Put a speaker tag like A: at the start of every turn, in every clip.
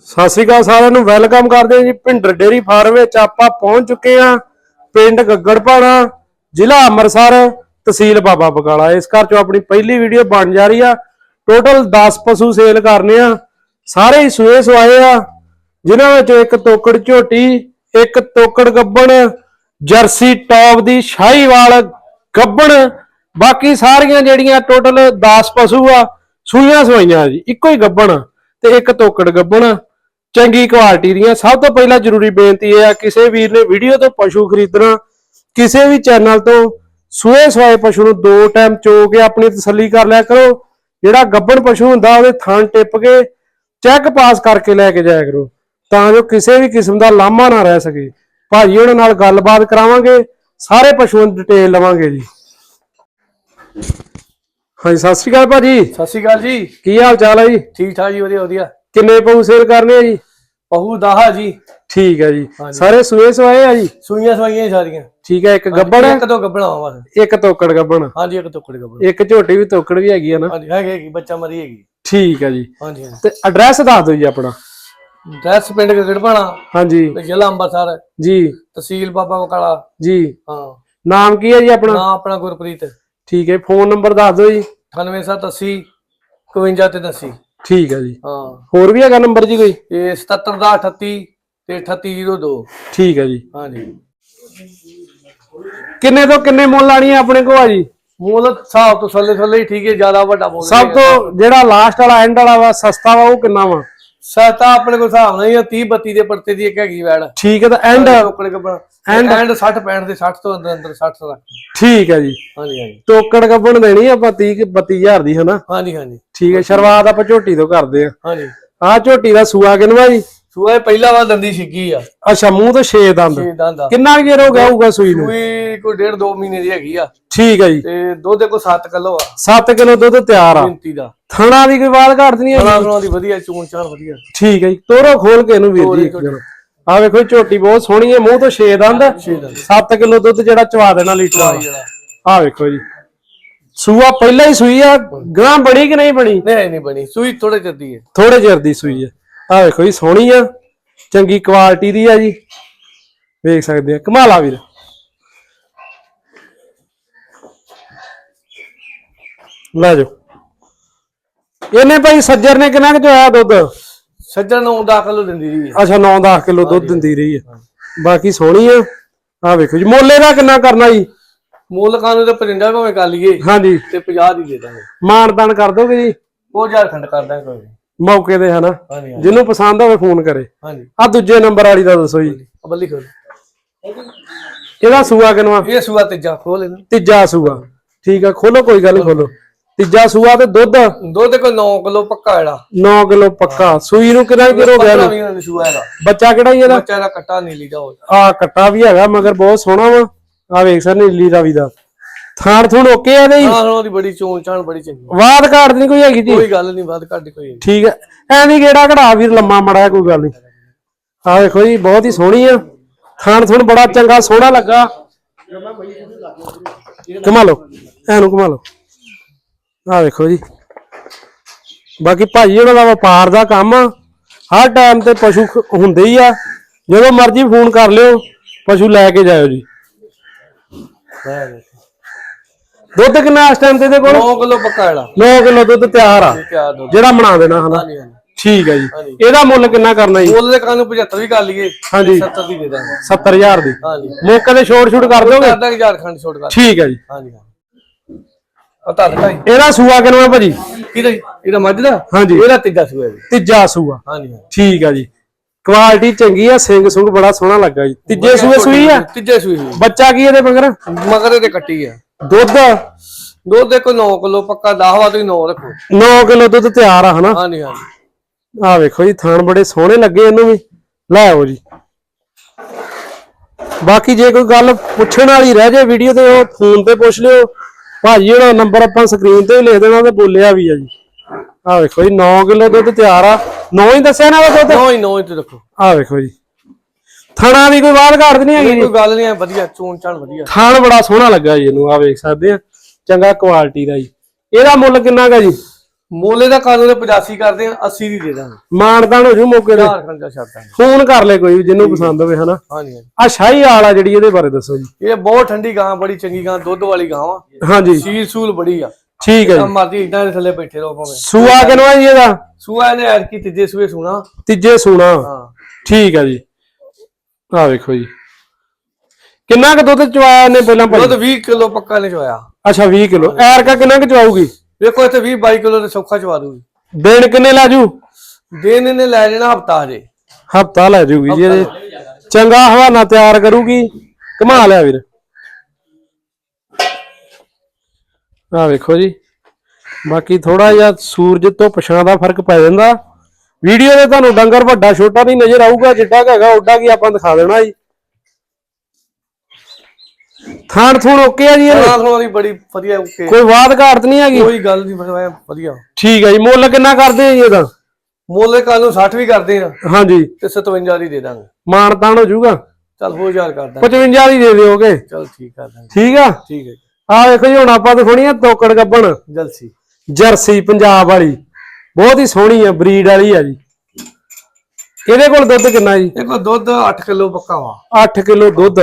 A: ਸਤਿ ਸ਼੍ਰੀ ਅਕਾਲ ਸਾਰਿਆਂ ਨੂੰ, ਵੈਲਕਮ ਕਰਦੇ ਹਾਂ ਜੀ ਭਿੰਡਰ ਡੇਰੀ ਫਾਰਮ ਵਿੱਚ ਆਪਾਂ ਪਹੁੰਚ ਚੁੱਕੇ ਹਾਂ ਪਿੰਡ ਗੱਗੜਪਾਣਾ ਜ਼ਿਲ੍ਹਾ ਅੰਮ੍ਰਿਤਸਰ, ਤਹਿਸੀਲ ਬਾਬਾ ਬਕਾਲਾ ਇਸ ਘਰ ਚੋਂ ਆਪਣੀ ਪਹਿਲੀ ਵੀਡੀਓ ਬਣ ਜਾ ਰਹੀ ਆ। ਟੋਟਲ 10 ਪਸ਼ੂ ਸੇਲ ਕਰਨੇ ਆ। ਸਾਰੇ ਹੀ ਸੂਏ ਸਵਾਏ ਆ, ਜਿਨ੍ਹਾਂ ਵਿੱਚੋਂ ਇੱਕ ਤੋਕੜ ਝੋਟੀ, ਇੱਕ ਤੋਕੜ ਗੱਬਣ, ਜਰਸੀ ਟੌਪ ਦੀ ਸ਼ਾਹੀਵਾਲ ਗੱਬਣ, ਬਾਕੀ ਸਾਰੀਆਂ ਜਿਹੜੀਆਂ ਟੋਟਲ 10 ਪਸ਼ੂ ਆ, ਸੂਈਆਂ ਸਵਾਈਆਂ ਜੀ, ਇੱਕੋ ਹੀ ਗੱਬਣ ਤੇ ਇੱਕ ਤੋਕੜ ਗੱਬਣ। ਚੰਗੀ ਕੁਆਲਿਟੀ ਦੀਆਂ ਸਭ ਤੋਂ ਪਹਿਲਾਂ ਜ਼ਰੂਰੀ ਬੇਨਤੀ ਇਹ ਆ, ਕਿਸੇ ਵੀਰ ਨੇ ਵੀਡੀਓ ਤੋਂ ਪਸ਼ੂ ਖਰੀਦਣਾ, ਕਿਸੇ ਵੀ ਚੈਨਲ ਤੋਂ ਸੂਏ ਸਵਾਏ ਪਸ਼ੂ ਨੂੰ ਦੋ ਟਾਈਮ ਚੋ ਕੇ ਆਪਣੀ ਤਸੱਲੀ ਕਰ ਲਿਆ ਕਰੋ। ਜਿਹੜਾ ਗੱਬਣ ਪਸ਼ੂ ਹੁੰਦਾ, ਉਹਦੇ ਥਣ ਟਿੱਪ ਕੇ ਚੈੱਕ ਪਾਸ ਕਰਕੇ ਲੈ ਕੇ ਜਾਇਆ ਕਰੋ। ਤਾਂ ਜੋ ਕਿਸੇ ਵੀ ਕਿਸਮ ਦਾ ਲਾਮਾ ਨਾ ਰਹਿ ਸਕੇ। ਭਾਜੀ ਉਹਨਾਂ ਨਾਲ ਗੱਲਬਾਤ ਕਰਾਵਾਂਗੇ, ਸਾਰੇ ਪਸ਼ੂਆਂ ਦੀ ਡਿਟੇਲ ਲਵਾਂਗੇ ਜੀ। ਹਾਂਜੀ ਸਤਿ ਸ਼੍ਰੀ ਅਕਾਲ ਭਾਜੀ।
B: ਸਤਿ ਸ਼੍ਰੀ ਅਕਾਲ ਜੀ।
A: ਕੀ ਹਾਲ ਚਾਲ ਹੈ ਜੀ?
B: ਠੀਕ ਠਾਕ ਜੀ ਵਧੀਆ ਵਧੀਆ।
A: ਕਿੰਨੇ ਪਸ਼ੂ ਸੇਲ ਕਰਨੇ ਆ ਜੀ?
B: ਪਹੂ ਦਾਹਾ ਜੀ।
A: ਠੀਕ ਹੈ ਜੀ।
B: ਹਾਂਜੀ।
A: ਸਾਰੇ ਸੂਏ ਸਵਾਏ ਆ ਜੀ?
B: ਸੂਈਆਂ ਸਵਾਈਆਂ ਹੀ ਸਾਰੀਆਂ।
A: ਠੀਕ ਹੈ ਇੱਕ ਗੱਬੜ
B: ਇੱਕ ਦੋ ਗੱਬਣਾ ਬਸ।
A: ਇੱਕ ਤੋਕੜ ਗੱਬਣ।
B: ਹਾਂਜੀ ਇੱਕ ਟੁਕੜੇ ਗੱਬਣ।
A: ਇੱਕ ਝੋਟੀ ਵੀ ਤੋਕੜ ਵੀ ਹੈਗੀ ਆ ਨਾ।
B: ਹਾਂਜੀ ਹੈਗੇ ਹੈਗੀ ਬੱਚਾ ਮਰੀ ਹੈਗੀ।
A: ਠੀਕ ਹੈ ਜੀ।
B: ਹਾਂਜੀ ਹਾਂਜੀ।
A: ਤੇ ਐਡਰੈਸ ਦੱਸ ਦਿਓ ਜੀ ਆਪਣਾ।
B: ਡਰੈਸ ਪਿੰਡ ਗੜਪਾਣਾ
A: ਹਾਂਜੀ।
B: ਤੇ ਜ਼ਿਲ੍ਹਾ ਅੰਮ੍ਰਿਤਸਰ।
A: ਜੀ।
B: ਤਹਿਸੀਲ ਬਾਬਾ ਬਕਾਲਾ
A: ਜੀ।
B: ਹਾਂ।
A: ਨਾਮ ਕੀ ਹੈ ਜੀ ਆਪਣਾ?
B: ਨਾਮ ਆਪਣਾ ਗੁਰਪ੍ਰੀਤ।
A: ਠੀਕ ਹੈ ਫੋਨ ਨੰਬਰ ਦੱਸ ਦਿਓ ਜੀ।
B: 9780 52 ਤੇ 80
A: ਠੀਕ ਹੈ ਜੀ।
B: ਹਾਂ।
A: ਹੋਰ ਵੀ ਹੈਗਾ ਨੰਬਰ ਜੀ ਕੋਈ?
B: ਇਹ 77 ਦਾ 38 ਤੇ 3802
A: ਠੀਕ ਹੈ ਜੀ।
B: ਹਾਂਜੀ
A: ਕਿੰਨੇ ਤੋਂ ਕਿੰਨੇ ਮੁੱਲ ਆਣੀ ਹੈ ਆਪਣੇ ਕੋਲ ਆ ਜੀ?
B: ਮੁੱਲ ਹਿਸਾਬ ਤੋਂ ਥੱਲੇ ਥੱਲੇ ਹੀ ਠੀਕ ਹੈ ਜ਼ਿਆਦਾ ਵੱਡਾ ਮੁੱਲ
A: ਸਭ ਤੋਂ ਜਿਹੜਾ ਲਾਸਟ ਵਾਲਾ ਐਂਡ ਵਾਲਾ ਵਾ ਸਸਤਾ ਵਾ ਉਹ ਕਿੰਨਾ ਵਾ?
B: ਸਤਾ ਆਪਣੇ ਕੋਲ ਹਿਸਾਬ ਨਹੀਂ ਆ 30 32 ਦੇ ਪਰਤੇ ਦੀ ਇੱਕ ਹੈਗੀ ਵੈੜ।
A: ਠੀਕ ਹੈ ਤਾਂ ਐਂਡ
B: ਐਂਡ ਐਂਡ 60 65 ਦੇ 60 ਤੋਂ ਅੰਦਰ ਅੰਦਰ 60 ਤੱਕ।
A: ਠੀਕ ਹੈ ਜੀ।
B: ਹਾਂਜੀ ਹਾਂਜੀ।
A: ਤੋਕੜ ਗੱਬਣ ਦੇਣੀ ਆਪਾਂ 30 32000 ਦੀ ਹਨਾ?
B: ਹਾਂਜੀ ਹਾਂਜੀ।
A: ਠੀਕ ਹੈ ਸ਼ੁਰੂਆਤ ਆਪਾਂ ਝੋਟੀ ਤੋਂ ਕਰਦੇ ਆ।
B: ਹਾਂਜੀ।
A: ਆਹ ਝੋਟੀ ਦਾ ਸੂਆ ਕਿਨਵਾ ਜੀ?
B: ਸੂਆ ਪਹਿਲਾ ਵਾਰ ਦੰਦੀ ਛਿੱਗੀ ਆ।
A: ਅੱਛਾ ਮੂੰਹ ਤੋਂ 6 ਦੰਦ।
B: ਆ।
A: ਕਿੰਨਾ ਚਿਰ ਹੋ ਗਿਆ ਹੋਊਗਾ ਸੂਈ ਨੂੰ?
B: ਸੂਈ ਕੋਈ ਡੇਢ ਦੋ ਮਹੀਨੇ ਦੀ ਹੈਗੀ ਆ।
A: ਠੀਕ ਹੈ ਜੀ।
B: ਤੇ ਦੁੱਧ ਕੋ 7 ਕਿਲੋ ਆ।
A: 7 ਕਿਲੋ ਦੁੱਧ ਤਿਆਰ ਆ।
B: ਮਿੰਤੀ ਦਾ।
A: ਥਣਾ ਦੀ ਕੋਈ ਬਾਤ ਘਾਟ ਨਹੀਂ ਹੈਗੀ?
B: ਬਣਾ ਦੀ ਵਧੀਆ ਚੂਨ ਚਾਨ ਵਧੀਆ।
A: ਠੀਕ ਹੈ ਜੀ ਤੋਰੋ ਖੋਲ ਕੇ ਇਹਨੂੰ ਵੀਰ ਜੀ ਇੱਕ ਜਣਾ। ਆ ਵੇਖੋ ਇਹ ਝੋਟੀ ਬਹੁਤ ਸੋਹਣੀ ਹੈ ਮੂੰਹ ਤੋਂ 6 ਦੰਦ
B: 6 ਦੰਦ।
A: 7 ਕਿਲੋ ਦੁੱਧ ਜਿਹੜਾ ਚਵਾ ਦੇਣਾ ਲੀਟਰ
B: ਆ
A: ਵਾਲਾ
B: ਜਿਹੜਾ
A: ਆ ਵੇਖੋ ਜੀ। ਸੂਆ ਪਹਿਲਾਂ ਹੀ ਸੂਈ ਆ ਗਾਂ ਬਣੀ ਕਿ ਨਹੀਂ ਬਣੀ?
B: ਨਹੀਂ ਨਹੀਂ ਬਣੀ। ਸੂਈ ਥੋੜੇ ਚੱਦੀ ਹੈ।
A: ਥੋੜੇ ਚਿਰ ਦੀ ਸੂਈ ਆ। ਆ ਵੇਖੋ ਜੀ ਸੋਹਣੀ ਆ ਚੰਗੀ ਕੁਆਲਿਟੀ ਦੀ ਆ ਜੀ। ਵੇਖ ਸਕਦੇ ਆ। ਕਮਾਲਾ ਵੀਰ। ਲੈ ਜਾਓ। ਇਹਨੇ ਭਾਈ ਸੱਜਰ ਨੇ ਕਿੰਨਾ ਕੁ ਚੋਇਆ ਦੁੱਧ?
B: ਸੱਜਣ ਨੂੰ ਦਾਖਲ ਦਿੰਦੀ ਰਹੀ ਹੈ।
A: ਅੱਛਾ 9-10 ਕਿਲੋ ਦੁੱਧ ਦਿੰਦੀ ਰਹੀ ਆ ਬਾਕੀ ਸੋਹਣੀ ਆ ਆ ਵੇਖੋ ਜੀ ਮੋਲੇ ਦਾ ਕਿੰਨਾ ਕਰਨਾ ਜੀ?
B: ਮੁੱਲ ਕਾਨੂੰ ਤੇ 55 ਭਾਵੇਂ ਕਰ ਲਈਏ
A: ਹਾਂਜੀ।
B: ਤੇ 50 ਦੀ ਦੇ ਦਾਂਗੇ।
A: ਮਾਨਦਾਨ ਕਰ ਦੋਗੇ ਜੀ?
B: ਉਹ ਝਾਰਖੰਡ ਕਰ ਦਾਂਗੇ ਕੋਈ।
A: ਮੌਕੇ ਤੇ ਹਨਾ? ਜਿਹਨੂੰ ਪਸੰਦ ਹੋਵੇ ਫੋਨ ਕਰੇ।
B: ਹਾਂਜੀ।
A: ਆ ਦੂਜੇ ਨੰਬਰ ਵਾਲੀ ਦਾ ਦੱਸੋ ਜੀ।
B: ਆ ਬੱਲੀ ਖੋਲ
A: ਇਹਦਾ ਸੂਆ ਕਿਨਵਾ
B: ਇਹ ਸੂਆ ਤੀਜਾ ਖੋਲ ਇਹਨੂੰ।
A: ਤੀਜਾ ਸੂਆ। ਠੀਕ ਆ ਖੋਲੋ ਕੋਈ ਗੱਲ ਨਹੀਂ ਖੋਲੋ। ਤੀਜਾ ਸੂਆ ਤੇ ਦੁੱਧ?
B: ਦੁੱਧ ਕੋ 9 ਕਿਲੋ ਪੱਕਾ ਜਿਹੜਾ
A: 9 ਕਿਲੋ ਪੱਕਾ। ਸੂਈ ਨੂੰ ਕਿੰਨਾ ਕੁ ਚਿਰ ਹੋ ਗਿਆ ਇਹਨੂੰ?
B: ਵੀ ਸੂਆ
A: ਬੱਚਾ ਕਿਹੜਾ ਜੀ ਇਹਦਾ?
B: ਬੱਚਾ ਦਾ ਕੱਟਾ ਨੀਲੀ ਦਾ ਹੋ
A: ਆ ਕੱਟਾ ਵੀ ਹੈਗਾ ਮਗਰ ਬਹੁਤ ਸੋਹਣਾ ਵਾ। ਆ ਵੇਖ ਸਰ ਨੀਲੀ ਰਾਵੀ ਦਾ। ਥਾਣ ਥੂਣ ਓਕੇ ਆ ਨਹੀਂ
B: ਹਾਂ? ਉਹਦੀ ਬੜੀ ਚੋਣ ਚਾਣ ਬੜੀ ਚੰਗੀ
A: ਬਾਤ ਘਾਟ ਨਹੀਂ ਕੋਈ ਹੈਗੀ ਜੀ?
B: ਕੋਈ ਗੱਲ ਨਹੀਂ ਬਾਤ ਘੱਟ ਕੋਈ।
A: ਠੀਕ ਹੈ ਐ ਨਹੀਂ ਕਿਹੜਾ ਘੜਾ ਵੀਰ ਲੰਮਾ ਮੜਾ ਕੋਈ ਗੱਲ ਨਹੀਂ। ਆ ਵੇਖੋ ਜੀ ਬਹੁਤ ਹੀ ਸੋਹਣੀ ਆ। ਥਾਣ ਥੁਣ ਬੜਾ ਚੰਗਾ ਸੋਹਣਾ ਲੱਗਾ। ਕਮਾ ਲਓ। ਐਨੂੰ ਕਮਾ ਲਓ। ਆ ਵੇਖੋ ਜੀ। ਬਾਕੀ ਭਾਜੀ ਉਹਨਾਂ ਦਾ ਵਪਾਰ ਦਾ ਕੰਮ ਹਰ ਟਾਈਮ ਤੇ ਪਸ਼ੂ ਹੁੰਦੇ ਹੀ ਆ। ਜਦੋਂ ਮਰਜ਼ੀ ਫੋਨ ਕਰ ਲਿਓ ਪਸ਼ੂ ਲੈ ਕੇ ਜਾਇਓ ਜੀ। ਦੁੱਧ ਕਿੰਨਾ ਇਸ ਟਾਈਮ ਤੇ ਇਹਦੇ ਕੋਲ?
B: 9 ਕਿਲੋ ਪੱਕਾ ਜਿਹੜਾ
A: 9 ਕਿਲੋ ਦੁੱਧ ਤਿਆਰ ਆ। ਜਿਹੜਾ ਬਣਾ ਦੇਣਾ ਹਨਾ। ਠੀਕ ਹੈ ਜੀ। ਇਹਦਾ ਮੁੱਲ ਕਿੰਨਾ ਕਰਨਾ ਜੀ?
B: ਮੁੱਲ ਦੇ ਕਾਨੂੰ 75 ਵੀ ਕਰ ਲਈਏ
A: ਹਾਂਜੀ।
B: 70 ਦੀ ਦੇ ਦਾਂਗੇ।
A: 70000 ਦੀ।
B: ਹਾਂਜੀ।
A: ਮੌਕੇ ਤੇ ਛੋਟ ਛੂਟ ਕਰ ਦੋਗੇ?
B: ਕਰ ਦਾਂਗੇ ਝਾਰਖੰਡ ਛੋੜ ਕਰ
A: ਠੀਕ ਹੈ ਜੀ।
B: ਹਾਂਜੀ। ਤਾਂ ਭਾਈ।
A: ਇਹਦਾ ਸੂਆ ਕਿੰਨਾ ਭਾਜੀ?
B: ਕਿਹਦਾ ਜੀ? ਇਹਦਾ ਮੱਝ ਦਾ?
A: ਹਾਂਜੀ।
B: ਇਹਦਾ ਤੀਜਾ ਸੂਆ ਜੀ।
A: ਤੀਜਾ ਸੂਆ।
B: ਹਾਂਜੀ ਹਾਂਜੀ।
A: ਠੀਕ ਆ ਜੀ। ਕੁਆਲਿਟੀ ਚੰਗੀ ਆ ਸਿੰਘ ਸੁੰਗ ਬੜਾ ਸੋਹਣਾ ਲੱਗਾ ਜੀ। ਤੀਜੇ ਸੂਏ ਸੂਈ ਆ?
B: ਤੀਜੇ ਸੂਈ ਹੋਈ।
A: ਬੱਚਾ ਕੀ ਇਹਦੇ ਮਗਰ?
B: ਮਗਰ ਇਹਦੇ ਕੱਟੀ ਆ।
A: ਦੁੱਧ?
B: ਦੁੱਧ ਦੇਖੋ 9 ਕਿਲੋ ਪੱਕਾ 10 ਵਾ ਤੁਸੀਂ 9 ਰੱਖੋ।
A: 9 ਕਿਲੋ ਦੁੱਧ ਤਿਆਰ ਆ ਹਨਾ?
B: ਹਾਂਜੀ ਹਾਂਜੀ।
A: ਆ ਵੇਖੋ ਜੀ ਥਾਣ ਬੜੇ ਸੋਹਣੇ ਲੱਗੇ ਇਹਨੂੰ ਵੀ। ਲੈ ਆਓ ਜੀ। ਬਾਕੀ ਜੇ ਕੋਈ ਗੱਲ ਪੁੱਛਣ ਵਾਲੀ ਰਹਿ ਜਾਏ ਵੀਡੀਓ ਤੇ ਉਹ ਫੋਨ ਤੇ ਪੁੱਛ ਲਿਓ। ਭਾਜੀ ਉਹਦਾ ਨੰਬਰ ਆਪਾਂ ਸਕਰੀਨ ਤੇ ਹੀ ਲਿਖ ਦੇਣਾ ਤੇ ਬੋਲਿਆ ਵੀ ਆ ਜੀ। ਆ ਵੇਖੋ ਜੀ 9 ਕਿਲੋ ਦੁੱਧ ਤਿਆਰ ਆ। 9 ਹੀ ਦੱਸਿਆ ਨਾ ਵਾ ਦੁੱਧ?
B: 9 ਹੀ 9 ਹੀ ਤੇ ਰੱਖੋ।
A: ਆ ਵੇਖੋ ਜੀ। ਥਣਾ ਦੀ ਕੋਈ ਬਾਤ ਘਾਟ ਨਹੀਂ ਹੈਗੀ
B: ਕੋਈ ਗੱਲ ਨਹੀਂ ਹੈ ਵਧੀਆ ਚੋਣ ਚਾਣ ਵਧੀਆ।
A: ਥਾਣ ਬੜਾ ਸੋਹਣਾ ਲੱਗਾ ਜੀ ਇਹਨੂੰ ਆ ਵੇਖ ਸਕਦੇ ਆ। ਚੰਗਾ ਕੁਆਲਿਟੀ ਦਾ ਜੀ। ਇਹਦਾ ਮੁੱਲ ਕਿੰਨਾ ਗਾ ਜੀ?
B: ਮੋਲੇ ਦਾ ਕਾਨੂੰਨ 85 ਕਰਦੇ ਆ 80 ਦੀ ਦੇ ਦਾਂਗੇ।
A: ਮਾਨਦਾਨ ਹੋ ਜੂ ਮੌਕੇ
B: ਝਾਰਖੰਡ ਦਾ ਛੱਡ ਦਾਂਗੇ
A: ਫੋਨ ਕਰ ਲੈ ਕੋਈ ਵੀ ਜਿਹਨੂੰ ਪਸੰਦ ਹੋਵੇ ਹਨਾ।
B: ਹਾਂਜੀ ਹਾਂਜੀ।
A: ਆ ਸ਼ਾਹੀ ਵਾਲਾ ਜਿਹੜੀ ਇਹਦੇ ਬਾਰੇ ਦੱਸੋ ਜੀ।
B: ਇਹ ਬਹੁਤ ਠੰਡੀ ਗਾਂ ਬੜੀ ਚੰਗੀ ਗਾਂ ਦੁੱਧ ਵਾਲੀ ਗਾਂ ਆ
A: ਹਾਂਜੀ।
B: ਸੀਲ ਸੂਲ ਬੜੀ ਆ।
A: ਠੀਕ ਹੈ ਜੀ।
B: ਮਰਦੀ ਇਦਾਂ ਦੇ ਥੱਲੇ ਬੈਠੇ ਰਹੋ ਭਾਵੇਂ।
A: ਸੂਆ ਕਿਨਵਾ ਜੀ ਇਹਦਾ?
B: ਸੂਆ ਇਹਨੇ ਐਰ ਕੀ ਤੀਜੇ ਸੂਏ ਸੁਣਾ।
A: ਤੀਜੇ ਸੂਣਾ।
B: ਹਾਂ।
A: ਠੀਕ ਹੈ ਜੀ। ਆ ਵੇਖੋ ਜੀ। ਕਿੰਨਾ ਕੁ ਦੁੱਧ ਚਵਾਇਆ ਇਹਨੇ ਪਹਿਲਾਂ ਭਾਈ
B: ਦੁੱਧ 20 ਕਿਲੋ ਪੱਕਾ ਨੇ ਚੋਇਆ
A: ਅੱਛਾ 20 ਕਿਲੋ। ਐਰਕਾ ਕਿੰਨਾ ਕੁ ਚਵਾਊਗੀ?
B: ਵੇਖੋ ਇੱਥੇ 20 22 ਕਿਲੋ ਤੇ ਸੌਖਾ ਚਵਾ ਦੂਗੀ
A: ਦਿਨ ਕਿੰਨੇ ਲਾ ਜੂ?
B: ਦਿਨ ਇਹਨੇ ਲੈ ਜਾਣਾ ਹਫਤਾ ਹਜੇ।
A: ਹਫਤਾ ਲੈ ਜੂਗੀ ਜੀ ਇਹਦੇ। ਚੰਗਾ ਹਵਾਨਾ ਤਿਆਰ ਕਰੂਗੀ। ਕਮਾ ਲਿਆ ਵੀਰ। ਆ ਵੇਖੋ ਜੀ। ਬਾਕੀ ਥੋੜਾ ਜਿਹਾ ਸੂਰਜ ਤੋਂ ਪਛਾਂ ਦਾ ਫ਼ਰਕ ਪੈ ਜਾਂਦਾ। ਵੀਡੀਓ ਦੇ ਤੁਹਾਨੂੰ ਡੰਗਰ ਵੱਡਾ ਛੋਟਾ ਨਹੀਂ ਨਜ਼ਰ ਆਊਗਾ ਜਿੱਡਾ ਹੈਗਾ ਓਡਾ ਕੀ ਆਪਾਂ ਦਿਖਾ ਦੇਣਾ ਜੀ। ਥਾਣ ਥੂਣ ਓਕੇ ਆ ਜੀ ਇਹਦੇ?
B: ਖਵਾਉਣ ਦੀ ਬੜੀ ਵਧੀਆ ਓਕੇ
A: ਕੋਈ ਵਾਦ ਘਾਟ ਨਹੀਂ ਹੈਗੀ?
B: ਕੋਈ ਗੱਲ ਨਹੀਂ ਐਂ ਵਧੀਆ।
A: ਠੀਕ ਹੈ ਜੀ ਮੁੱਲ ਕਿੰਨਾ ਕਰਦੇ ਆ ਜੀ ਇਹਦਾ?
B: ਮੁੱਲ ਕੱਲ ਨੂੰ 60 ਵੀ ਕਰਦੇ ਆ
A: ਹਾਂਜੀ।
B: ਤੇ 57 ਦੀ ਦੇ ਦਾਂਗੇ।
A: ਮਾਣ ਤਾਣ ਹੋ ਜਾਊਗਾ?
B: ਚੱਲ ਹੋ ਯਾਰ ਕਰ ਦਾਂਗੇ।
A: 55 ਦੀ ਦੇ ਦਿਓਗੇ
B: ਚੱਲ ਠੀਕ ਕਰ ਦਾਂਗੇ।
A: ਠੀਕ ਆ?
B: ਠੀਕ ਹੈ
A: ਆ ਵੇਖੋ ਜੀ ਹੁਣ ਆਪਾਂ ਦਿਖਾਉਣੀ ਆ ਤੋਕੜ ਗੱਬਣ।
B: ਜਲਸੀ।
A: ਜਰਸੀ ਪੰਜਾਬ ਵਾਲੀ। ਬਹੁਤ ਹੀ ਸੋਹਣੀ ਆ ਬਰੀਡ ਵਾਲੀ ਆ ਜੀ। ਇਹਦੇ ਕੋਲ ਦੁੱਧ ਕਿੰਨਾ ਜੀ?
B: ਦੇਖੋ ਦੁੱਧ 8 ਕਿਲੋ ਪੱਕਾ ਵਾ।
A: 8 ਕਿਲੋ ਦੁੱਧ।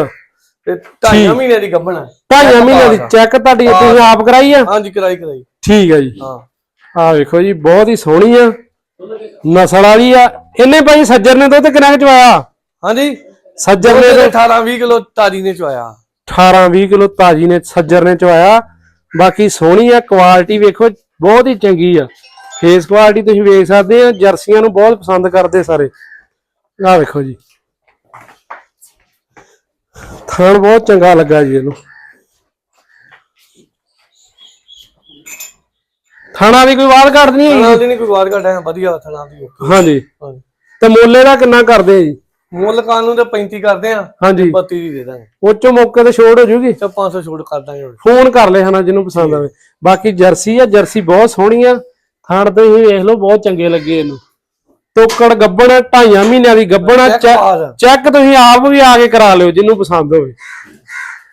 B: ਤੇ ਢਾਈਆਂ ਮਹੀਨੇ ਦੀ ਗੱਭਣ ਹੈ
A: ਢਾਈਆਂ ਮਹੀਨਿਆਂ ਦੀ ਚੈੱਕ ਤੁਹਾਡੀ ਤੁਸੀਂ ਆਪ ਕਰਾਈ ਆ?
B: ਹਾਂਜੀ ਕਰਾਈ ਕਰਾਈ।
A: ਠੀਕ ਆ ਜੀ।
B: ਹਾਂ।
A: ਆ ਵੇਖੋ ਜੀ ਬਹੁਤ ਹੀ ਸੋਹਣੀ ਆ। ਨਸਲ ਵਾਲੀ ਆ। ਇਹਨੇ ਭਾਈ ਸੱਜਰ ਨੇ ਦੁੱਧ ਕਿੰਨਾ ਕੁ ਚਵਾਇਆ?
B: ਹਾਂਜੀ।
A: ਸੱਜਰ ਨੇ
B: ਦੁੱਧ 18 20 ਕਿਲੋ ਤਾਜੀ ਨੇ ਚੁਆਇਆ
A: 18 20 ਕਿਲੋ ਤਾਜੀ ਨੇ ਸੱਜਰ ਨੇ ਚਵਾਇਆ। ਬਾਕੀ ਸੋਹਣੀ ਆ ਕੁਆਲਿਟੀ ਵੇਖੋ ਬਹੁਤ ਹੀ ਚੰਗੀ ਆ। ਫੇਸ ਕੁਆਲਿਟੀ ਤੁਸੀਂ ਵੇਖ ਸਕਦੇ ਆ ਜਰਸੀਆਂ ਨੂੰ ਬਹੁਤ ਪਸੰਦ ਕਰਦੇ ਸਾਰੇ। ਆ ਵੇਖੋ ਜੀ। ਥਣ ਬਹੁਤ ਚੰਗਾ ਲੱਗਾ ਜੀ ਇਹਨੂੰ। ਥਾਣਾ ਦੀ ਕੋਈ ਬਾਤ ਘੱਟ ਨਹੀਂ ਹੈਗੀ
B: ਥਣਾ ਦੀ ਨਹੀਂ ਕੋਈ ਵਾਰ ਘਟਾ ਵਧੀਆ ਥਣਾ ਦੀ ਓਕੇ।
A: ਹਾਂਜੀ।
B: ਹਾਂਜੀ।
A: ਤੇ ਮੋਲੇ ਦਾ ਕਿੰਨਾ ਕਰਦੇ ਆ ਜੀ?
B: ਮੁੱਲ ਕਾਨੂੰਨ ਤੇ 35 ਕਰਦੇ ਆ
A: ਹਾਂਜੀ।
B: 32 ਦੀ ਦੇ ਦਾਂਗੇ।
A: ਉਹ ਚੋਂ ਮੌਕੇ ਤੇ ਛੋੜ ਹੋ ਜੂਗੀ?
B: ਤੇ 500 ਛੋੜ ਕਰ ਦਾਂਗੇ।
A: ਫੋਨ ਕਰ ਲੈ ਹਨਾ ਜਿਹਨੂੰ ਪਸੰਦ ਆਵੇ। ਬਾਕੀ ਜਰਸੀ ਆ ਜਰਸੀ ਬਹੁਤ ਸੋਹਣੀ ਆ। ਥਾਣ ਤੇ ਹੀ ਵੇਖ ਲਓ ਬਹੁਤ ਚੰਗੇ ਲੱਗੇ ਇਹਨੂੰ। ਤੋਕੜ ਗੱਬਣ ਢਾਈਆਂ ਮਹੀਨਿਆਂ ਦੀ ਗੱਬਣ
B: ਚੈੱਕ
A: ਤੁਸੀਂ ਆਪ ਵੀ ਆ ਕੇ ਕਰਾ ਲਿਓ ਜਿਹਨੂੰ ਪਸੰਦ ਹੋਵੇ।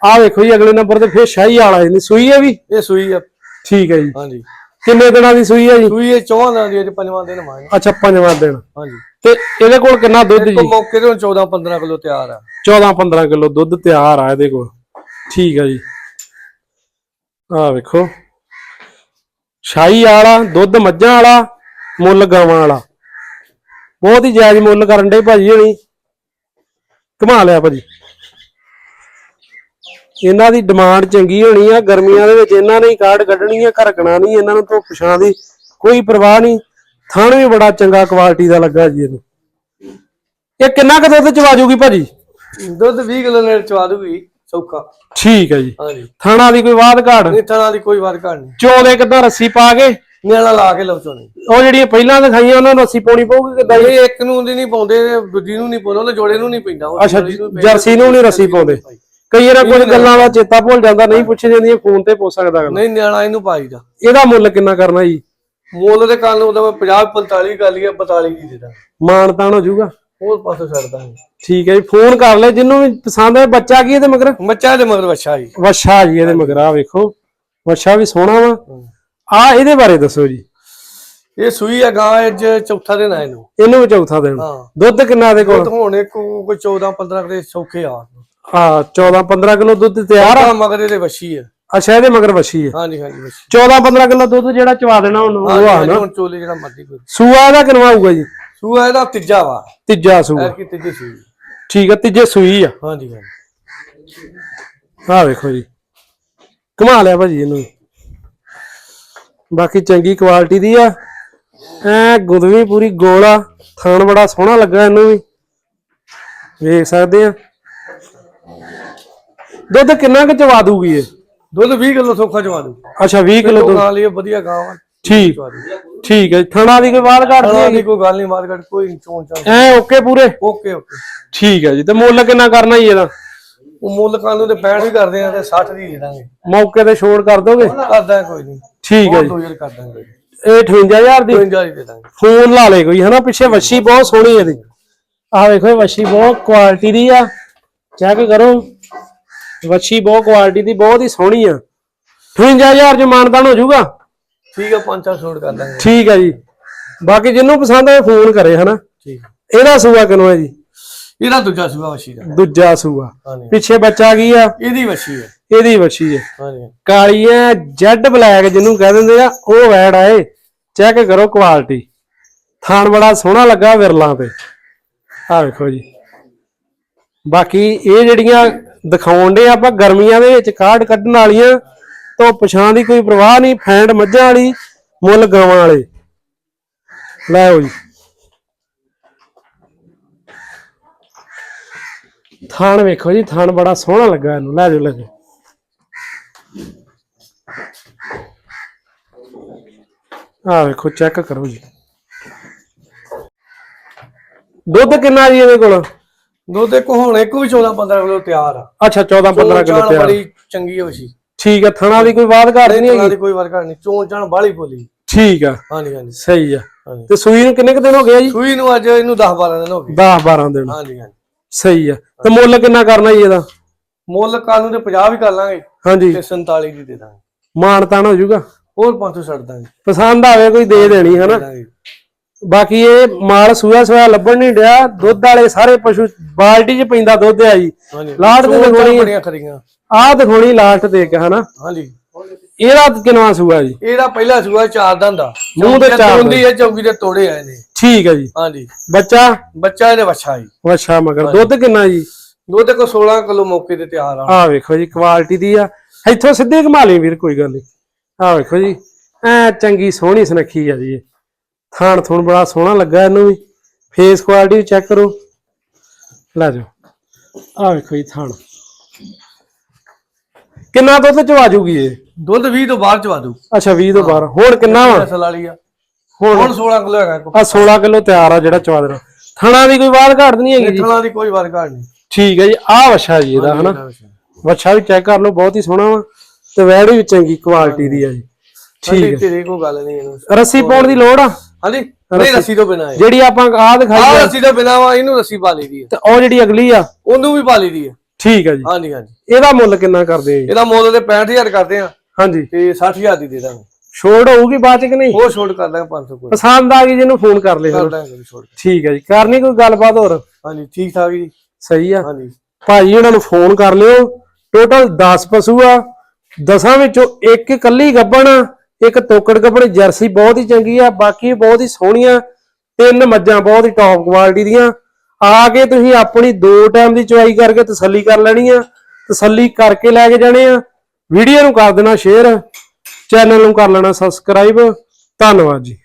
A: ਆ ਵੇਖੋ ਜੀ ਅਗਲੇ ਨੰਬਰ ਤੇ ਫੇਰ ਸ਼ਾਹੀ ਵਾਲਾ ਇਹਦੀ ਸੂਈ ਹੈ ਵੀ?
B: ਇਹ ਸੂਈ ਆ।
A: ਠੀਕ ਹੈ ਜੀ।
B: ਹਾਂਜੀ।
A: ਕਿੰਨੇ ਦਿਨਾਂ ਦੀ ਸੂਈ ਹੈ ਜੀ?
B: ਸੂਈ ਇਹ ਚੌਹਾਂ ਦਾ ਦੀ ਅੱਜ ਪੰਜਵਾਂ ਦਿਨ ਮਾਂ
A: ਅੱਛਾ ਪੰਜਵਾਂ ਦਿਨ।
B: ਹਾਂਜੀ।
A: ਤੇ ਇਹਦੇ ਕੋਲ ਕਿੰਨਾ ਦੁੱਧ ਜੀ?
B: ਕੋ ਮੌਕੇ ਤੇ ਹੁਣ 14 15 ਕਿਲੋ ਤਿਆਰ ਆ।
A: 14 15 ਕਿਲੋ ਦੁੱਧ ਤਿਆਰ ਆ ਇਹਦੇ ਕੋਲ। ਠੀਕ ਆ ਜੀ। ਆ ਵੇਖੋ। ਸ਼ਾਹੀ ਵਾਲਾ ਦੁੱਧ ਮੱਝਾਂ ਵਾਲਾ ਮੁੱਲ ਗਾਵਾਂ ਵਾਲਾ। ਬਹੁਤ ਹੀ ਜਾਇਜ਼ ਮੁੱਲ ਕਰਨ ਦੇ ਭਾਜੀ ਹਣੀ। ਕਮਾ ਲਿਆ ਭਾਜੀ। ਇਹਨਾਂ ਦੀ ਡਿਮਾਂਡ ਚੰਗੀ ਹੋਣੀ ਆ ਗਰਮੀਆਂ ਦੇ ਵਿੱਚ ਇਹਨਾਂ ਨੇ ਹੀ ਕਾਰਡ ਕੱਢਣੀ ਆ ਘਰਕਣਾ ਨਹੀਂ ਇਹਨਾਂ ਨੂੰ ਧੁੱਪ ਛਾਂ ਦੀ ਕੋਈ ਪਰਵਾਹ ਨਹੀਂ। ਥਣ ਵੀ ਬੜਾ ਚੰਗਾ ਕੁਆਲਿਟੀ ਦਾ ਲੱਗਾ ਜੀ ਇਹਨੂੰ। ਇਹ ਕਿੰਨਾ ਕੁ ਦੁੱਧ ਚਵਾ ਜੂਗੀ ਭਾਜੀ?
B: ਦੁੱਧ 20 ਕਿਲੋ ਨੇ ਚਵਾ ਦੂਗੀ ਸੌਖਾ।
A: ਠੀਕ ਹੈ ਜੀ।
B: ਹਾਂਜੀ।
A: ਥਾਣਾ ਦੀ ਕੋਈ ਬਾਤ ਘਾਟ?
B: ਨਹੀਂ ਥਣਾ ਦੀ ਕੋਈ ਵਾਰ ਘਾਟ ਨਹੀਂ।
A: ਚੋਲੇ ਕਿੱਦਾਂ ਰੱਸੀ ਪਾ ਕੇ
B: ਨਿਆਣਾ ਲਾ ਕੇ ਲਵਚੋ ਨਹੀਂ
A: ਉਹ ਜਿਹੜੀਆਂ ਪਹਿਲਾਂ ਦਿਖਾਈਆਂ ਉਹਨਾਂ ਨੂੰ ਰੱਸੀ ਪਾਉਣੀ ਪਊਗੀ ਜੀ
B: ਇਹ ਇੱਕ ਨੂੰ ਦੀ ਨਹੀਂ ਪਾਉਂਦੇ ਦੂਜੀ ਨੂੰ ਨਹੀਂ ਪਾਉਂਦੇ ਉਹਦੇ ਜੋੜੇ ਨੂੰ ਨਹੀਂ ਪੈਂਦਾ
A: ਅੱਛਾ ਜਰਸੀ ਨੂੰ ਨਹੀਂ ਰੱਸੀ ਪਾਉਂਦੇ। ਕਈ ਵਾਰ ਕੁਝ ਗੱਲਾਂ ਦਾ ਚੇਤਾ ਭੁੱਲ ਜਾਂਦਾ ਨਹੀਂ ਪੁੱਛੀ ਜਾਂਦੀਆਂ ਫੋਨ ਤੇ ਪੁੱਛ ਸਕਦਾ ਅਗਲਾ।
B: ਨਹੀਂ ਨਿਆਣਾ ਇਹਨੂੰ ਪਾਈਦਾ
A: ਇਹਦਾ ਮੁੱਲ ਕਿੰਨਾ ਕਰਨਾ ਜੀ?
B: ਮੁੱਲ ਦੇ ਕੰਨ ਉਹਦਾ ਮੈਂ 50 45 ਕਰ ਲਈਏ 42 ਦੀ ਦੇ ਦਾਂ
A: ਮਾਨ ਤਾਨ ਹੋ ਜਾਊਗਾ।
B: ਹੋਰ ਪਾਸੇ ਛੱਡ ਦਾਂਗੇ
A: ਠੀਕ ਹੈ ਜੀ ਫੋਨ ਕਰ ਲੈ ਜਿੰਨੂੰ ਵੀ ਪਸੰਦ ਹੈ ਬੱਚਾ ਕੀ ਇਹਦੇ ਮਗਰ?
B: ਮੱਚਾ ਦੇ ਮਗਰ ਵੱਛਾ ਜੀ।
A: ਵਛਾ ਜੀ ਇਹਦੇ ਮਗਰ ਆ ਵੇਖੋ। ਵਛਾ ਵੀ ਸੋਹਣਾ ਵਾ। ਆ ਇਹਦੇ ਬਾਰੇ ਦੱਸੋ ਜੀ।
B: ਇਹ ਸੂਈ ਆ ਗਾਂ ਅੱਜ ਚੌਥਾ ਦਿਨ ਆ ਇਹਨੂੰ।
A: ਇਹਨੂੰ ਵੀ ਚੌਥਾ ਦੇਣਾ
B: ਹਾਂ।
A: ਦੁੱਧ ਕਿੰਨਾ ਦੇ ਕੋਲ?
B: ਦੁੱਧ ਹੁਣ ਇੱਕ ਕੋਈ 14 15 ਕਿਲੇ ਸੌਖੇ ਆ।
A: ਆ 14 15 ਕਿਲੋ ਦੁੱਧ ਤਿਆਰ ਆ?
B: ਆ ਮਗਰ ਇਹਦੇ ਵੱਛੀ ਆ।
A: ਅੱਛਾ ਇਹਦੇ ਮਗਰ ਵਛੀ ਹੈ
B: ਹਾਂਜੀ ਹਾਂਜੀ ਵੱਛੀ।
A: 14 15 ਕਿਲੋ ਦੁੱਧ ਜਿਹੜਾ ਚਵਾ ਦੇਣਾ ਉਹਨੂੰ ਉਹ ਆ
B: ਹਾਂਜੀ,
A: ਨਾ?
B: ਹੁਣ ਚੋਲੇ ਜਿਹੜਾ ਮਰਦੀ ਕੋਈ।
A: ਸੂਆ ਇਹਦਾ ਕਿਨਵਾ ਆਊਗਾ ਜੀ?
B: ਸੂਆ ਇਹਦਾ ਤੀਜਾ ਵਾ।
A: ਤੀਜਾ ਸੂਆ।
B: ਐਰ ਕੀ ਤੀਜੀ ਸੂਈ।
A: ਠੀਕ ਹੈ ਤੀਜੇ ਸੂਈ ਆ।
B: ਹਾਂਜੀ ਹਾਂਜੀ।
A: ਆ ਵੇਖੋ ਜੀ। ਕਮਾ ਲਿਆ ਭਾਜੀ ਇਹਨੂੰ। ਬਾਕੀ ਚੰਗੀ ਕੁਆਲਿਟੀ ਦੀ ਆ। ਐ ਗੁਦਵੀ ਪੂਰੀ ਗੋਲ ਆ। ਥਾਣ ਬੜਾ ਸੋਹਣਾ ਲੱਗਾ ਇਹਨੂੰ ਵੀ। ਵੇਖ ਸਕਦੇ ਆ। ਦੁੱਧ ਕਿੰਨਾ ਕੁ ਚਵਾ ਦੂਗੀ ਇਹ?
B: ਦੁੱਧ 20 ਕਿਲੋ ਸੌਖਾ ਚਵਾ ਦੂ
A: ਅੱਛਾ 20 ਕਿਲੋ ਦੁੱਧ।
B: ਗਾਂ ਲਈ ਵਧੀਆ ਗਾਂ ਵਾ।
A: ਠੀਕ ਠੀਕ ਹੈ। ਥਣਾ ਦੀ ਕੋਈ ਬਾਤ ਘੱਟ
B: ਖਾਣਾ
A: ਨਹੀਂ
B: ਦੀ ਕੋਈ ਗੱਲ ਨਹੀਂ ਮਾਰਕਟ ਕੋਈ ਨੀ, ਚੋਣ ਚਾਂ
A: ਐ ਓਕੇ ਪੂਰੇ?
B: ਓਕੇ ਓਕੇ
A: ਠੀਕ ਹੈ ਜੀ। ਤੇ ਮੁੱਲ ਕਿੰਨਾ ਕਰਨਾ ਜੀ ਇਹਦਾ?
B: ਉਹ ਮੁੱਲ ਕਾਨੂੰ ਤੇ 65 ਵੀ ਕਰਦੇ ਆ ਤੇ 60 ਦੀ ਦੇ ਦਾਂਗੇ।
A: ਮੌਕੇ ਤੇ ਛੋੜ ਕਰ ਦੋਗੇ?
B: ਕਰਦਾ ਕੋਈ ਨਹੀਂ।
A: ਠੀਕ ਹੈ ਜੀ।
B: 2000 ਕਰ ਦਾਂਗੇ
A: ਇਹ 58000 ਦੀ
B: 52 ਦੀ ਦਾਂਗੇ।
A: ਫੋਨ ਲਾ ਲੇ ਕੋਈ ਹਨਾ? ਪਿੱਛੇ ਵੱਛੀ ਬਹੁਤ ਸੋਹਣੀ ਇਹਦੀ। ਆਹ ਵੇਖੋ ਇਹ ਵੱਛੀ ਬਹੁਤ ਕੁਆਲਿਟੀ ਦੀ ਆ। ਚੈੱਕ ਕਰੋ। ਵੱਛੀ ਬਹੁਤ ਕੁਆਲਿਟੀ ਦੀ ਬਹੁਤ ਹੀ ਸੋਹਣੀ ਆ। 58000 ਚ ਮਾਨਦਾਨ ਹੋ ਜਾਊਗਾ।
B: ਠੀਕ ਆ ਪੰਜ ਚਾਰ ਛੋੜ ਕਰ ਦਾਂਗੇ।
A: ਠੀਕ ਹੈ ਜੀ। ਬਾਕੀ ਜਿਹਨੂੰ ਪਸੰਦ ਆਏ ਫੋਨ ਕਰੇ ਹਨਾ?
B: ਠੀਕ।
A: ਇਹਦਾ ਸੂਆ ਕਿਨੋਂ ਹੈ ਜੀ?
B: ਇਹਦਾ ਦੂਜਾ ਸੂਆ ਵਸ਼ੀ ਦਾ।
A: ਦੂਜਾ ਸੂਆ। ਪਿੱਛੇ ਬੱਚਾ ਕੀ ਆ?
B: ਇਹਦੀ ਵਸ਼ੀ ਹੈ
A: ਇਹਦੀ ਵੱਛੀ ਹੈ
B: ਹਾਂਜੀ।
A: ਕਾਲੀ ਐ ਜੈਡ ਬਲੈਕ ਜਿਹਨੂੰ ਕਹਿ ਦਿੰਦੇ ਆ ਉਹ ਵੈੜ ਆਏ ਚੈੱਕ ਕਰੋ ਕੁਆਲਿਟੀ। ਥਾਣ ਬੜਾ ਸੋਹਣਾ ਲੱਗਾ ਵਿਰਲਾਂ ਤੇ। ਆ ਵੇਖੋ ਜੀ। ਬਾਕੀ ਇਹ ਜਿਹੜੀਆਂ ਦਿਖਾਉਣ ਦੇ ਆਪਾਂ ਗਰਮੀਆਂ ਦੇ ਵਿੱਚ ਕਾਢ ਕੱਢਣ ਵਾਲੀਆਂ ਤੋਂ ਪਛਾਣ ਦੀ ਕੋਈ ਪ੍ਰਵਾਹ ਨਹੀਂ ਫੈਂਡ ਮੱਝਾਂ ਵਾਲੀ ਮੁੱਲ ਗਾਵਾਂ ਵਾਲੇ। ਲੈ ਆਓ ਜੀ। ਥਾਣ ਵੇਖੋ ਜੀ ਥਾਣ ਬੜਾ ਸੋਹਣਾ ਲੱਗਾ ਇਹਨੂੰ। ਲੈ ਜਾਓ ਲੈ ਜਾਓ। ਆ ਵੇਖੋ ਚੈੱਕ ਕਰੋ ਜੀ। ਦੁੱਧ ਕਿੰਨਾ ਜੀ ਇਹਦੇ ਕੋਲ?
B: ਦੁੱਧ ਇੱਕ ਹੁਣ ਇੱਕ ਵੀ 14 15 ਕਿਲੋ ਤਿਆਰ ਆ।
A: ਅੱਛਾ 14 15 ਕਿਲੋ ਤਿਆਰ।
B: ਬੜੀ ਚੰਗੀ ਹੈ ਵਸ਼ੀ।
A: ਠੀਕ ਹੈ ਥਣਾ ਦੀ ਕੋਈ ਬਾਤ ਘਾਟ ਨਹੀਂ ਹੈਗੀ?
B: ਦੀ ਕੋਈ ਵਰਕਾ ਨਹੀਂ ਚੋਣ ਚਾਣ ਬਾਹਲੀ ਬੋਲੀ।
A: ਠੀਕ ਆ।
B: ਹਾਂਜੀ ਹਾਂਜੀ।
A: ਸਹੀ ਆ। ਤੇ ਸੂਈ ਨੂੰ ਕਿੰਨੇ ਕੁ ਦਿਨ ਹੋ ਗਏ ਜੀ?
B: ਸੂਈ ਨੂੰ ਅੱਜ ਇਹਨੂੰ 10 12 ਦਿਨ ਹੋ ਗਏ।
A: 10 12 ਦਿਨ।
B: ਹਾਂਜੀ ਹਾਂਜੀ।
A: ਸਹੀ ਆ। ਤੇ ਮੁੱਲ ਕਿੰਨਾ ਕਰਨਾ ਜੀ ਇਹਦਾ?
B: ਮੁੱਲ ਕੱਲ ਨੂੰ ਤੇ 50 ਵੀ ਕਰ ਲਾਂਗੇ।
A: ਹਾਂਜੀ।
B: ਤੇ 47 ਦੀ ਦੇ ਦਾਂਗੇ।
A: ਮਾਣ ਤਾਣ ਹੋ ਜਾਊਗਾ।
B: ਹੋਰ 500 ਛੱਡ ਦਾਂਗੇ।
A: ਪਸੰਦ ਆਵੇ ਕੋਈ ਦੇ ਦੇਣੀ ਹਨਾ?
B: ਦਾਂਗੇ।
A: ਬਾਕੀ ਇਹ ਮਾਲ ਸੂਆ ਸੂਆ ਲੱਭਣ ਨਹੀਂ ਡਿਆ ਦੁੱਧ ਵਾਲੇ ਸਾਰੇ ਪਸ਼ੂ ਬਾਲਟੀ 'ਚ ਪੈਂਦਾ ਦੁੱਧ ਆ ਜੀ।
B: ਹਾਂਜੀ।
A: ਲਾਟ ਤੇ
B: ਚੋਣ ਚਾਣ
A: ਦਿਖਾਉਣੀ
B: ਬੜੀਆਂ ਖਰੀਆਂ।
A: ਆਹ ਦਿਖਾਉਣੀ ਲਾਸਟ ਤੇ ਇੱਕ ਹਨਾ?
B: ਹਾਂਜੀ।
A: ਇਹਦਾ ਕਿੰਨਾ ਸੂਆ ਜੀ?
B: ਇਹਦਾ ਪਹਿਲਾ ਸੂਆ ਚਾਰ ਦੰਦ ਦਾ।
A: ਮੂੰਹ ਤੇ ਚਾਰ
B: ਹੁੰਦੀ ਹੈ ਚੌਕੀ ਦੇ ਤੋੜੇ ਆਏ ਨੇ
A: ਠੀਕ ਹੈ ਜੀ।
B: ਹਾਂਜੀ।
A: ਬੱਚਾ?
B: ਬੱਚਾ ਇਹਦੇ ਵੱਛਾ ਜੀ।
A: ਅੱਛਾ ਮਗਰ। ਦੁੱਧ ਕਿੰਨਾ ਜੀ?
B: ਦੁੱਧ ਕੋ 16 ਕਿਲੋ ਮੌਕੇ ਤੇ ਤਿਆਰ ਆ।
A: ਆਹ ਵੇਖੋ ਜੀ ਕੁਆਲਿਟੀ ਦੀ ਆ। ਇੱਥੋਂ ਸਿੱਧੇ ਘੁਮਾ ਲਈ ਵੀਰ ਕੋਈ ਗੱਲ ਨਹੀਂ। ਆਹ ਵੇਖੋ ਜੀ ਐ ਚੰਗੀ ਸੋਹਣੀ ਸੁਨੱਖੀ ਆ ਜੀ ਇਹ। ਥਾਣ ਥੁਣ ਬੜਾ ਸੋਹਣਾ ਲੱਗਾ ਇਹਨੂੰ ਵੀ। ਫੇਸ ਕੁਆਲਿਟੀ ਚੈੱਕ ਕਰੋ। ਲੈ ਜਾਓ। ਆਹ ਵੇਖੋ ਜੀ ਥਾਣ। ਕਿੰਨਾ ਦੁੱਧ ਚਵਾ ਜੂਗੀ ਇਹ?
B: ਦੁੱਧ 20 ਤੋਂ ਬਾਹਰ ਚਵਾ ਦੂ
A: ਅੱਛਾ 20 ਤੋਂ ਬਾਹਰ ਹੁਣ ਕਿੰਨਾ ਵਾ?
B: ਨਸਲ ਵਾਲੀ ਆ।
A: ਹੁਣ
B: ਹੁਣ 16 ਕਿਲੋ ਹੈਗਾ
A: ਆ 16 ਕਿਲੋ ਤਿਆਰ ਆ ਜਿਹੜਾ ਚਵਾ ਦੇਣਾ। ਥਣਾ ਦੀ ਕੋਈ ਬਾਤ ਘਾਟ ਨਹੀਂ ਹੈਗੀ ਜੀ?
B: ਨਿਕਲਾਂ ਦੀ ਕੋਈ ਵਾਰ ਘਾਟ ਨਹੀਂ।
A: ਠੀਕ ਹੈ ਜੀ ਆਹ ਵਛਾ ਜੀ ਇਹਦਾ ਹਨਾ? ਵੱਛਾ। ਵੀ ਚੈੱਕ ਕਰ ਲਓ ਬਹੁਤ ਹੀ ਸੋਹਣਾ ਵਾ। ਤੇ ਵੈੜ ਵੀ ਚੰਗੀ ਕੁਆਲਿਟੀ ਦੀ ਆ ਜੀ। ਠੀਕ
B: ਠੀਕ ਤੇਰੇ ਕੋਈ ਗੱਲ ਨਹੀਂ ਇਹਨੂੰ।
A: ਰੱਸੀ ਪਾਉਣ ਦੀ ਲੋੜ ਆ?
B: ਹਾਂਜੀ ਨਹੀਂ ਰੱਸੀ। ਤੋਂ ਬਿਨਾ ਹੈ
A: ਜਿਹੜੀ ਆਪਾਂ ਆਹ ਦਿਖਾਈ ਆ।
B: ਰੱਸੀ ਤੋਂ ਬਿਨਾ ਵਾ ਇਹਨੂੰ ਰੱਸੀ ਪਾ ਲਈ ਦੀ ਹੈ
A: ਤੇ ਉਹ ਜਿਹੜੀ ਅਗਲੀ ਆ
B: ਉਹਨੂੰ ਵੀ ਪਾ ਲਈ ਦੀ ਹੈ
A: ਠੀਕ ਆ ਜੀ।
B: ਹਾਂਜੀ ਹਾਂਜੀ।
A: ਇਹਦਾ ਮੁੱਲ ਕਿੰਨਾ ਕਰਦੇ ਆ ਜੀ?
B: ਇਹਦਾ ਮੁੱਲ ਤੇ 65000 ਕਰਦੇ ਆ।
A: ਹਾਂਜੀ।
B: ਤੇ 60000 ਦੀ ਦੇ ਦਾਂਗੇ।
A: ਛੋੜ ਹੋਊਗੀ ਬਾਅਦ ਚ ਕਿ ਨਹੀਂ?
B: ਹੋਰ ਛੋਟ ਕਰ ਦਾਂਗੇ 500 ਕੋਈ।
A: ਪਸੰਦ ਆ ਗਈ ਜਿਹਨੂੰ ਫੋਨ ਕਰ ਲਿਓ
B: ਕਰ
A: ਠੀਕ ਹੈ ਜੀ। ਕਰਨੀ ਕੋਈ ਗੱਲਬਾਤ ਹੋਰ?
B: ਹਾਂਜੀ ਠੀਕ ਠਾਕ ਜੀ।
A: ਸਹੀ ਆ।
B: ਹਾਂਜੀ।
A: ਭਾਜੀ ਉਹਨਾਂ ਨੂੰ ਫੋਨ ਕਰ ਲਿਓ। ਟੋਟਲ 10 ਪਸ਼ੂ ਆ। ਦਸਾਂ ਵਿੱਚੋਂ ਇੱਕ ਇਕੱਲੀ ਗੱਬਣ ਆ, ਇੱਕ ਤੋਕੜ ਗੱਬਣ ਜਰਸੀ ਬਹੁਤ ਹੀ ਚੰਗੀ ਆ ਬਾਕੀ ਬਹੁਤ ਹੀ ਸੋਹਣੀਆਂ ਤਿੰਨ ਮੱਝਾਂ ਬਹੁਤ ਹੀ ਟੌਪ ਕੁਆਲਿਟੀ ਦੀਆਂ। ਆ ਕੇ ਤੁਸੀਂ ਆਪਣੀ ਦੋ ਟਾਈਮ ਦੀ ਚੁਆਈ ਕਰਕੇ ਤਸੱਲੀ ਕਰ ਲੈਣੀ ਆ ਤਸੱਲੀ ਕਰਕੇ ਲੈ ਕੇ ਜਾਣੇ ਆ। ਵੀਡੀਓ ਨੂੰ ਕਰ ਦੇਣਾ ਸ਼ੇਅਰ ਚੈਨਲ ਨੂੰ ਕਰ ਲੈਣਾ ਸਬਸਕ੍ਰਾਈਬ ਧੰਨਵਾਦ ਜੀ।